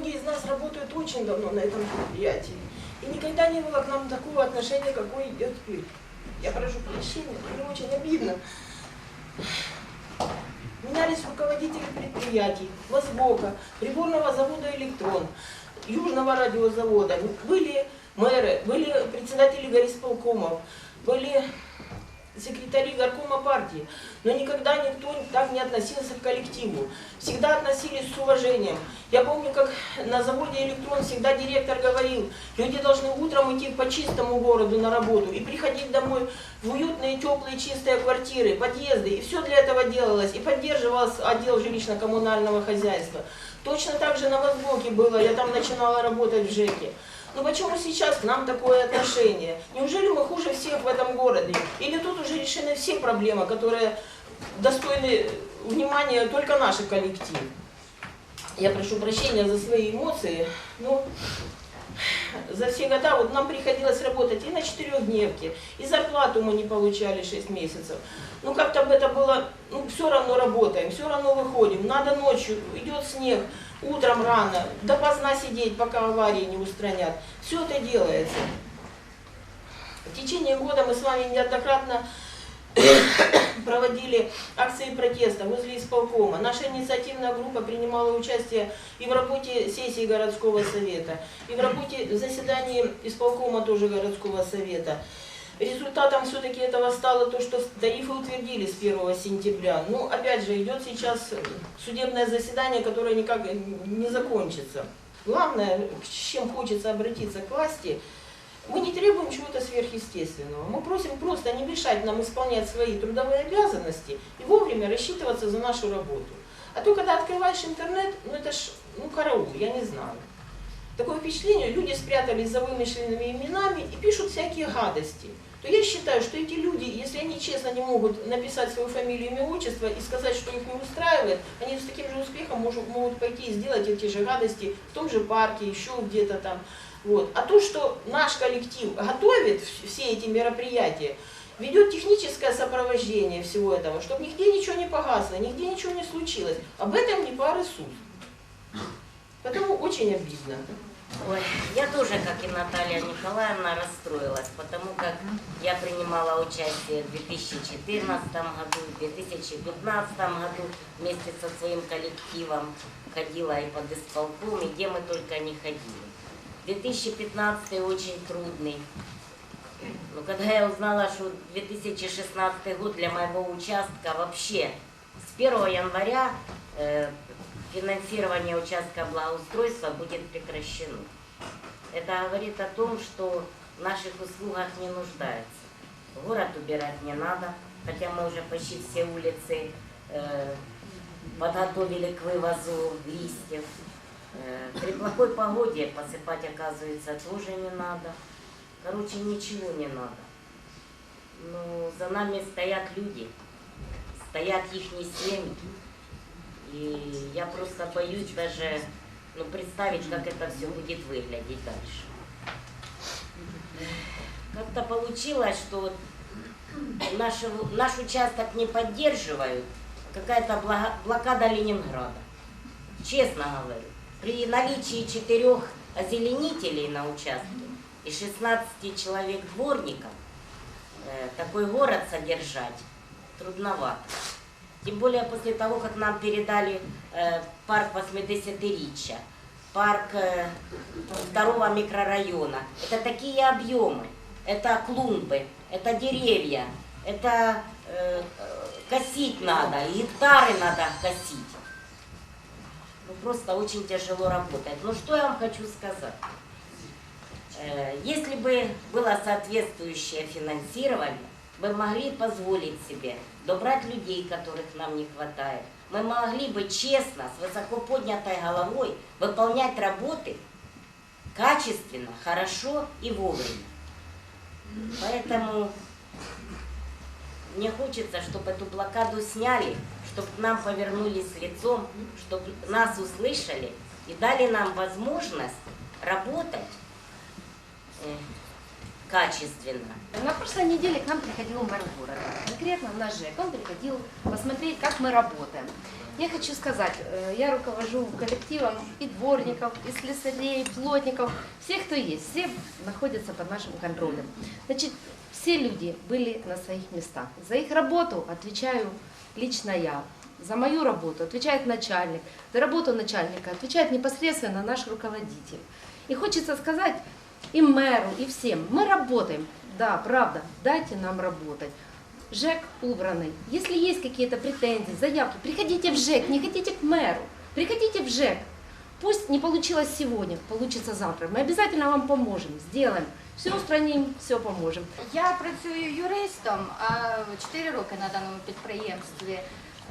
многие из нас работают очень давно на этом предприятии. И никогда не было к нам такого отношения, какое идет теперь. Я прошу прощения, мне очень обидно. Менялись руководители предприятий, Возвока, приборного завода «Электрон», Южного радиозавода. Были мэры, были председатели горисполкомов, были секретари горкома партии, но никогда никто так не относился к коллективу. Всегда относились с уважением. Я помню, как на заводе «Электрон» всегда директор говорил, люди должны утром идти по чистому городу на работу и приходить домой в уютные, теплые, чистые квартиры, подъезды. И все для этого делалось. И поддерживался отдел жилищно-коммунального хозяйства. Точно так же на Воздоке было, я там начинала работать в ЖЭКе. Но почему сейчас к нам такое отношение? Неужели мы хуже всех в этом городе? Или тут уже решены все проблемы, которые достойны внимания только наших коллектив? Я прошу прощения за свои эмоции, но за все года вот нам приходилось работать и на четырехдневке, и зарплату мы не получали 6 месяцев. Ну как-то это было, ну все равно работаем, все равно выходим, надо ночью, идет снег, утром рано, допоздна сидеть, пока аварии не устранят. Все это делается. В течение года мы с вами неоднократно проводили акции протеста возле исполкома. Наша инициативная группа принимала участие и в работе сессии городского совета, и в работе заседании исполкома тоже городского совета. Результатом все-таки этого стало то, что тарифы утвердили с 1 сентября. Ну, опять же, идет сейчас судебное заседание, которое никак не закончится. Главное, с чем хочется обратиться к власти, мы не требуем чего-то сверхъестественного. Мы просим просто не мешать нам исполнять свои трудовые обязанности и вовремя рассчитываться за нашу работу. А то, когда открываешь интернет, ну это ж, ну караул, я не знаю. Такое впечатление, люди спрятались за вымышленными именами и пишут всякие гадости то я считаю, что эти люди, если они честно не могут написать свою фамилию, имя, отчество и сказать, что их не устраивает, они с таким же успехом может, могут пойти и сделать эти же гадости в том же парке, еще где-то там. Вот. А то, что наш коллектив готовит все эти мероприятия, ведет техническое сопровождение всего этого, чтобы нигде ничего не погасло, нигде ничего не случилось. Об этом не пары суд. Поэтому очень обидно. Ой, я тоже, как и Наталья Николаевна, расстроилась, потому как я принимала участие в 2014 году, в 2015 году вместе со своим коллективом ходила и под исполком, и где мы только не ходили. 2015 очень трудный. Но когда я узнала, что 2016 год для моего участка вообще с 1 января э, финансирование участка благоустройства будет прекращено. Это говорит о том, что в наших услугах не нуждается. Город убирать не надо, хотя мы уже почти все улицы э, подготовили к вывозу листьев. Э, при плохой погоде посыпать, оказывается, тоже не надо. Короче, ничего не надо. Но за нами стоят люди, стоят их семьи. И я просто боюсь даже ну, представить, как это все будет выглядеть дальше. Как-то получилось, что наш, наш участок не поддерживают, какая-то блокада Ленинграда. Честно говорю, при наличии четырех озеленителей на участке и 16 человек дворников, э, такой город содержать трудновато. Тем более после того, как нам передали э, парк 80-річчя, парк э, второго микрорайона. Это такие объемы, это клумбы, это деревья, это э, косить надо, гектары надо косить. Ну, просто очень тяжело работать. Но что я вам хочу сказать? Э, если бы было соответствующее финансирование, мы могли позволить себе добрать людей, которых нам не хватает. Мы могли бы честно, с высоко поднятой головой выполнять работы качественно, хорошо и вовремя. Поэтому мне хочется, чтобы эту блокаду сняли, чтобы нам повернулись лицом, чтобы нас услышали и дали нам возможность работать э, качественно. На прошлой неделе к нам приходил мэр города, конкретно на ЖЭК. Он приходил посмотреть, как мы работаем. Я хочу сказать, э, я руковожу коллективом и дворников, и слесарей, и плотников, всех, кто есть, все находятся под нашим контролем. Значит, все люди были на своих местах. За их работу отвечаю лично я. За мою работу отвечает начальник. За работу начальника отвечает непосредственно наш руководитель. И хочется сказать и мэру, и всем, мы работаем. Да, правда, дайте нам работать. ЖЭК убранный. Если есть какие-то претензии, заявки, приходите в ЖЭК, не хотите к мэру. Приходите в ЖЭК. Пусть не получилось сегодня, получится завтра. Мы обязательно вам поможем, сделаем. Все устраним, все поможем. Я працюю юристом а, 4 роки на даному підприємстві.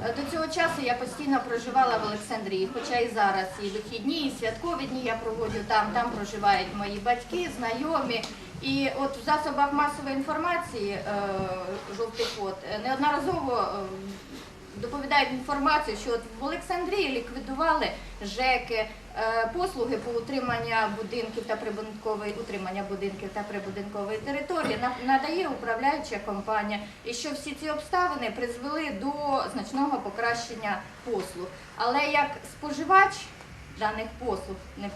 Е, До цього часу я постійно проживала в Олександрії, хоча і зараз і вихідні, і святкові дні я проводжу там. Там проживають мої батьки, знайомі. І от в засобах масової інформації е, жовтий код е, неодноразово доповідають інформацію, що от в Олександрії ліквідували ЖЕКи, е, послуги по утриманню будинків та прибудинкової утримання будинків та прибудинкової території на- надає управляюча компанія, і що всі ці обставини призвели до значного покращення послуг. Але як споживач даних послуг, не-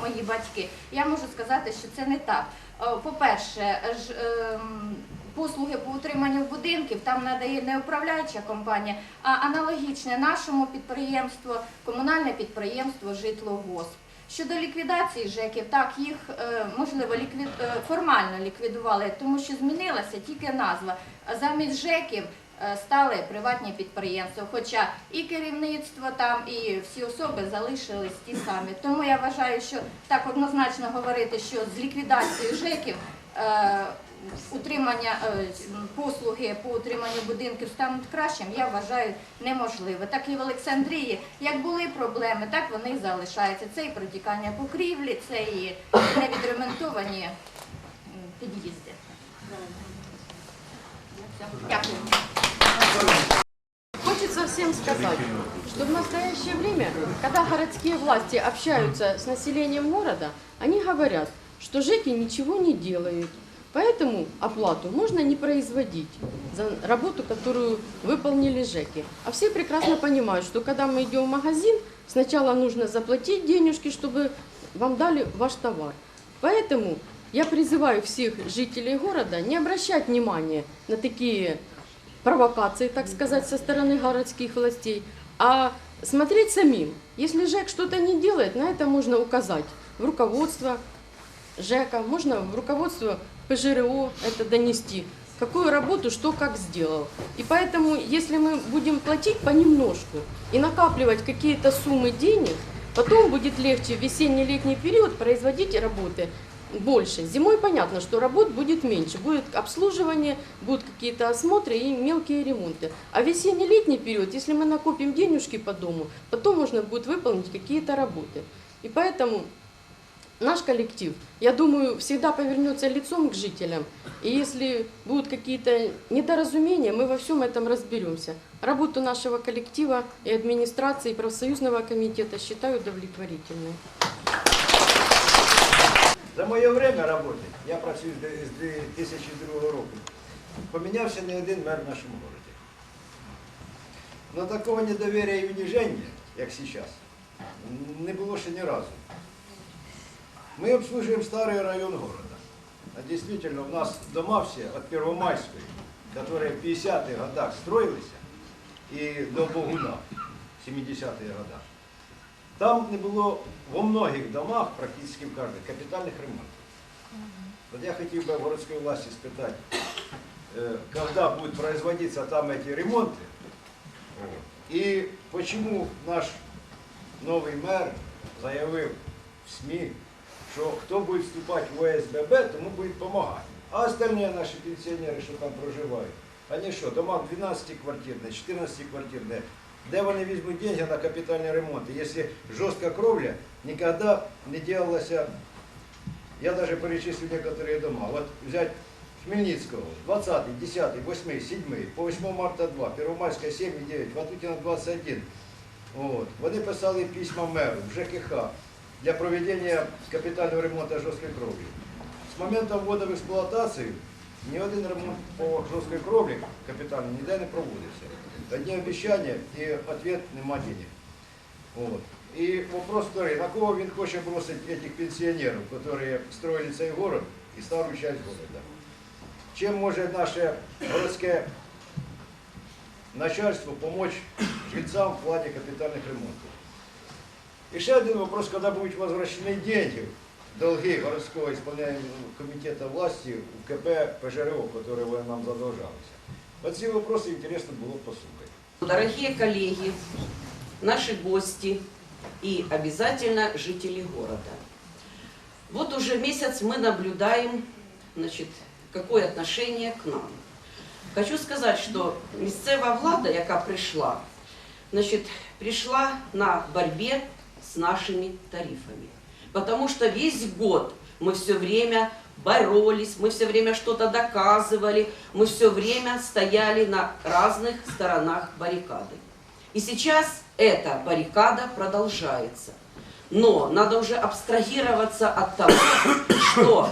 мої батьки, я можу сказати, що це не так. Е, По-перше, ж, ем, послуги по утриманню будинків там надає не управляюча компанія, а аналогічне нашому підприємству, комунальне підприємство Житлогосп. Щодо ліквідації ЖЕКів, так їх е, можливо ліквід... е, формально ліквідували, тому що змінилася тільки назва. Замість ЖЕКів е, стали приватні підприємства. Хоча і керівництво там, і всі особи залишились ті самі. Тому я вважаю, що так однозначно говорити, що з ліквідацією ЖЕКів. Е, Утримання е, послуги по утриманню будинків стануть кращим, я вважаю неможливо. Так і в Олександрії, як були проблеми, так вони і залишаються. Це і протікання покрівлі, це і невідремонтовані під'їзди. Дякую. Хочется всем сказать, что в настоящее время, когда городские власти общаются с населением города, они говорят, что ЖЭКи ничего не делают. Поэтому оплату можно не производить за работу, которую выполнили ЖЭКи. А все прекрасно понимают, что когда мы идем в магазин, сначала нужно заплатить денежки, чтобы вам дали ваш товар. Поэтому я призываю всех жителей города не обращать внимания на такие провокации, так сказать, со стороны городских властей, а смотреть самим. Если ЖЭК что-то не делает, на это можно указать в руководство ЖЭКа, можно в руководство ПЖРО это донести, какую работу, что как сделал. И поэтому, если мы будем платить понемножку и накапливать какие-то суммы денег, потом будет легче в весенне-летний период производить работы больше. Зимой понятно, что работ будет меньше, будет обслуживание, будут какие-то осмотры и мелкие ремонты. А в весенне-летний период, если мы накопим денежки по дому, потом можно будет выполнить какие-то работы. И поэтому наш коллектив, я думаю, всегда повернется лицом к жителям. И если будут какие-то недоразумения, мы во всем этом разберемся. Работу нашего коллектива и администрации, и профсоюзного комитета считаю удовлетворительной. За моє время роботи, я працюю з де- з 2002 року, помінявся не один мер в нашому місті. Но такого недовір'я і униження, як зараз, не було ще ні разу. Ми обслужуємо старий район города. А действительно, у нас дома все от Первомайской, которые в 50-х годах строились, и до Богуна в 70-х годах. Там не було во многих домах, практично в кожних, капітальних ремонтів. От я хотів би в городської власті спитати, э, когда будут производиться там эти ремонты, вот, и почему наш новый мэр заявив в СМИ, що хто буде вступати в ОСББ, тому буде допомагати. А остальні наші пенсіонери, що там проживають, вони що, дома 12 квартирне, 14 квартирне, де вони візьмуть деньги на капітальні ремонти, якщо жорстка кровля ніколи не делалася, я даже перечислю некоторые дома. Вот взять Хмельницкого, 20, 10, 8, 7, по 8 марта 2, Первомайська 7 і 9, Ватутіна 21. От. Вони писали письма меру в ЖКХ для проведення капітального ремонту жорсткої кровлі. З моменту вводу в експлуатацію ні один ремонт по жорсткій кровлі капітальний ніде не проводився. Одні обіцяння і відповідь нема денег. Вот. И вопрос второй, на кого він хоче бросить этих пенсионеров, которые строили цей город и старую часть города? Чем може наше городське начальство помочь жильцам в плане капитальных ремонтов? И еще один вопрос, когда будут возвращены деньги, долги городского исполняемого комитета власти в КП ПЖРО, которые вы нам задолжались. Вот эти вопросы интересно было послушать. Дорогие коллеги, наши гости и обязательно жители города. Вот уже месяц мы наблюдаем, значит, какое отношение к нам. Хочу сказать, что місцева влада, яка прийшла, значит, пришла на борьбе с нашими тарифами. Потому что весь год мы все время боролись, мы все время что-то доказывали, мы все время стояли на разных сторонах баррикады. И сейчас эта баррикада продолжается. Но надо уже абстрагироваться от того, что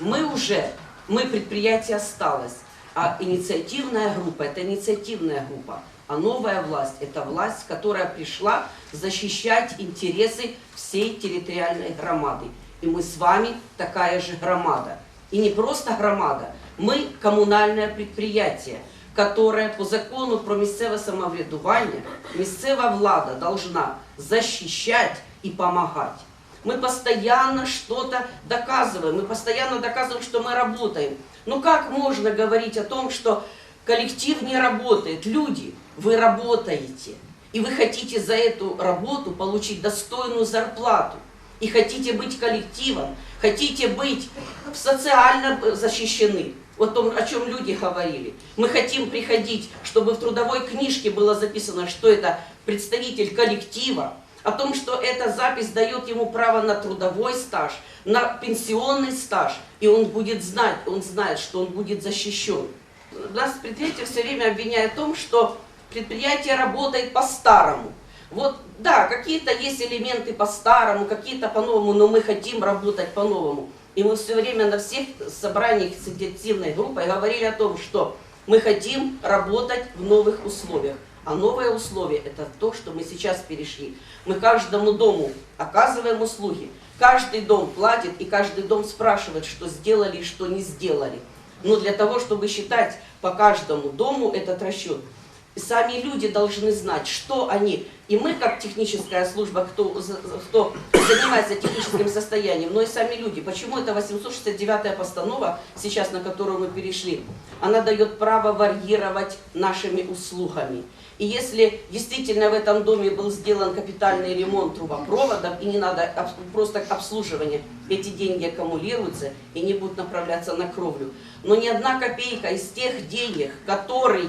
мы уже, мы предприятие осталось, а инициативная группа – это инициативная группа, а новая власть – это власть, которая пришла защищать интересы всей территориальной громады. И мы с вами такая же громада. И не просто громада, мы коммунальное предприятие, которое по закону про місцеве самоврядування місцева влада должна защищать и помогать. Мы постоянно что-то доказываем, мы постоянно доказываем, что мы работаем. Ну как можно говорить о том, что коллектив не работает? Люди, вы работаете. И вы хотите за эту работу получить достойную зарплату. И хотите быть коллективом, хотите быть социально защищены. Вот то, о чем люди говорили. Мы хотим приходить, чтобы в трудовой книжке было записано, что это представитель коллектива, о том, что эта запись дает ему право на трудовой стаж, на пенсионный стаж, и он будет знать, он знает, что он будет защищен. Нас предприятие все время обвиняет в том, что предприятие работает по-старому. Вот, да, какие-то есть элементы по-старому, какие-то по-новому, но мы хотим работать по-новому. И мы все время на всех собраниях с инициативной группой говорили о том, что мы хотим работать в новых условиях. А новые условия – это то, что мы сейчас перешли. Мы каждому дому оказываем услуги. Каждый дом платит, и каждый дом спрашивает, что сделали и что не сделали. Но для того, чтобы считать по каждому дому этот расчет, сами люди должны знать, что они, и мы как техническая служба, кто, кто занимается техническим состоянием, но и сами люди. Почему это 869-я постанова, сейчас на которую мы перешли, она дает право варьировать нашими услугами. И если действительно в этом доме был сделан капитальный ремонт трубопроводов, и не надо просто обслуживание, эти деньги аккумулируются и не будут направляться на кровлю. Но ни одна копейка из тех денег, которые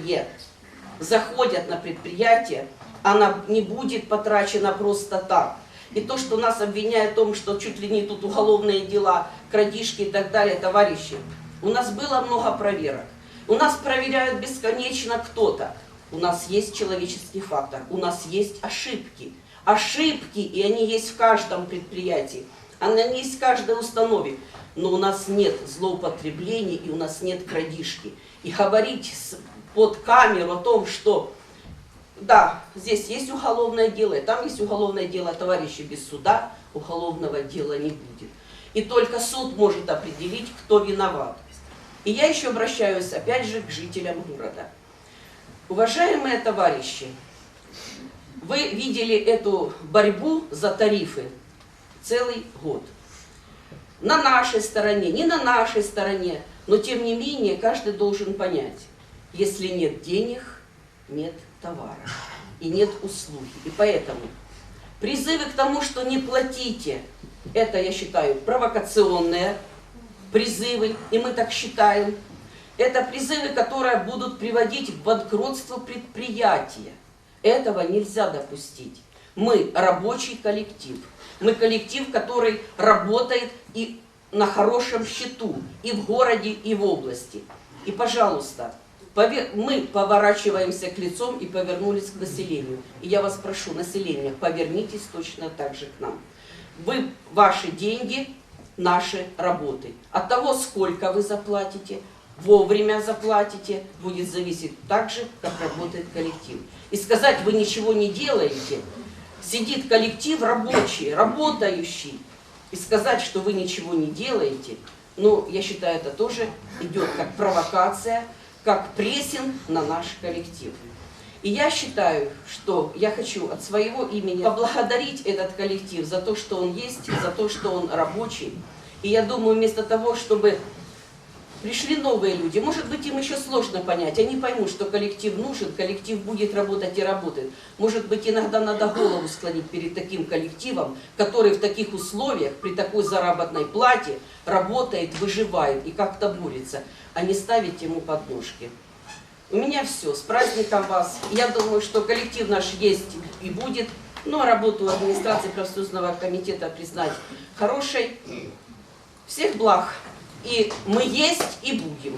заходят на предприятие, она не будет потрачена просто так. И то, что нас обвиняют в том, что чуть ли не тут уголовные дела, крадишки и так далее, товарищи, у нас было много проверок. У нас проверяют бесконечно кто-то. У нас есть человеческий фактор, у нас есть ошибки. Ошибки, и они есть в каждом предприятии, они есть в каждой установе. Но у нас нет злоупотреблений и у нас нет крадишки. И говорить с- под камеру о том, что да, здесь есть уголовное дело, и там есть уголовное дело, товарищи, без суда уголовного дела не будет. И только суд может определить, кто виноват. И я еще обращаюсь опять же к жителям города. Уважаемые товарищи, вы видели эту борьбу за тарифы целый год. На нашей стороне, не на нашей стороне, но тем не менее каждый должен понять, если нет денег, нет товара и нет услуги. И поэтому призывы к тому, что не платите, это, я считаю, провокационные призывы, и мы так считаем. Это призывы, которые будут приводить к банкротству предприятия. Этого нельзя допустить. Мы рабочий коллектив. Мы коллектив, который работает и на хорошем счету, и в городе, и в области. И, пожалуйста, мы поворачиваемся к лицом и повернулись к населению. И я вас прошу, население, повернитесь точно так же к нам. Вы, ваши деньги, наши работы. От того, сколько вы заплатите, вовремя заплатите, будет зависеть так же, как работает коллектив. И сказать, вы ничего не делаете, сидит коллектив рабочий, работающий, и сказать, что вы ничего не делаете, ну, я считаю, это тоже идет как провокация, как прессинг на наш коллектив. И я считаю, что я хочу от своего имени поблагодарить этот коллектив за то, что он есть, за то, что он рабочий. И я думаю, вместо того, чтобы пришли новые люди, может быть, им еще сложно понять, они поймут, что коллектив нужен, коллектив будет работать и работает. Может быть, иногда надо голову склонить перед таким коллективом, который в таких условиях, при такой заработной плате, работает, выживает и как-то борется, а не ставить ему подножки. У меня все. С праздником вас. Я думаю, что коллектив наш есть и будет. Ну, а работу администрации профсоюзного комитета признать хорошей. Всех благ. И мы есть и будем.